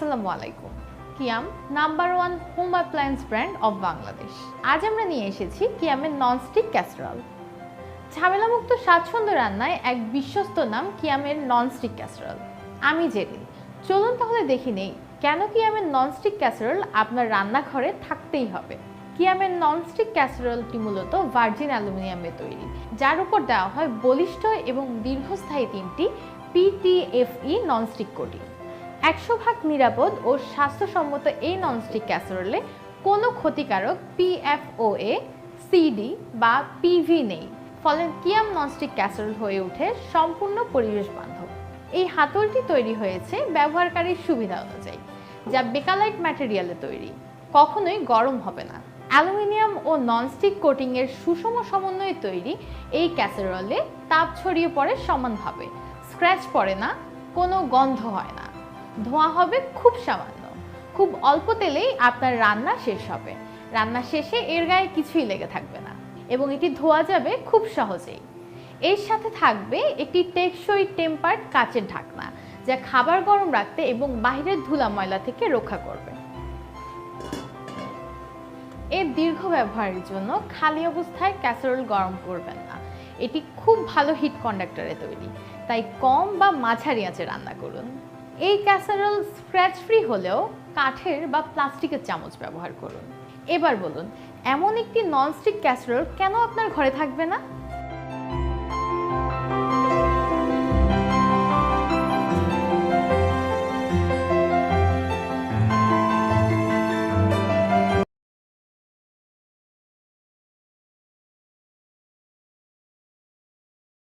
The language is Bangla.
আসসালামু আলাইকুম। Kiam, number one home appliance brand of Bangladesh. আজ আমরা নিয়ে এসেছি কিয়ামের ননস্টিক ক্যাসরল। ঝামেলামুক্ত স্বাচ্ছন্দ্য রান্নায় এক বিশ্বস্ত নাম কিয়ামের ননস্টিক ক্যাসরল। আমি জেরিন। চলুন তাহলে দেখি নেই কেন কিয়ামের ননস্টিক ক্যাসরল আপনার রান্নাঘরে থাকতেই হবে। কিয়ামের ননস্টিক ক্যাসেরোলটি মূলত ভার্জিন অ্যালুমিনিয়ামে তৈরি, যার উপর দেওয়া হয় বলিষ্ঠ এবং দীর্ঘস্থায়ী তিনটি পিটিএফই ননস্টিক কোটিং। একশো ভাগ নিরাপদ ও স্বাস্থ্যসম্মত এই ননস্টিক ক্যাসেরোলে কোনো ক্ষতিকারক পিএফওএ সিডি বা পিভি নেই। ফলে কিয়াম ননস্টিক ক্যাসেরোল হয়ে ওঠে সম্পূর্ণ পরিবেশ বান্ধব। এই হাতলটি তৈরি হয়েছে ব্যবহারকারীর সুবিধা অনুযায়ী, যা বেকালাইট ম্যাটেরিয়ালে তৈরি। কখনোই গরম হবে না। অ্যালুমিনিয়াম ও ননস্টিক কোটিংয়ের সুষম সমন্বয়ে তৈরি এই ক্যাসেরোলে তাপ ছড়িয়ে পড়ে সমানভাবে। স্ক্র্যাচ পড়ে না, কোনো গন্ধ হয় না। ধোঁয়া হবে খুব সামান্য। খুব অল্প তেলেই আপনার রান্না শেষ হবে। রান্না শেষে এর গায়ে কিছুই লেগে থাকবে না এবং এটি ধোয়া যাবে খুব সহজেই। এর সাথে থাকবে একটি টেকসই টেম্পার্ড কাচের ঢাকনা, যা খাবার গরম রাখতে এবং বাইরের ধুলা ময়লা থেকে রক্ষা করবে। এর দীর্ঘ ব্যবহারের জন্য খালি অবস্থায় ক্যাসারোল গরম করবেন না। এটি খুব ভালো হিট কন্ডাক্টরে তৈরি। তাই কম বা মাঝারি আঁচে রান্না করুন। এই ক্যাসারল স্ক্র্যাচ ফ্রি হলেও কাঠের বা প্লাস্টিকের চামচ ব্যবহার করুন। এবার বলুন, এমন একটি ননস্টিক ক্যাসারল কেন আপনার ঘরে থাকবে না?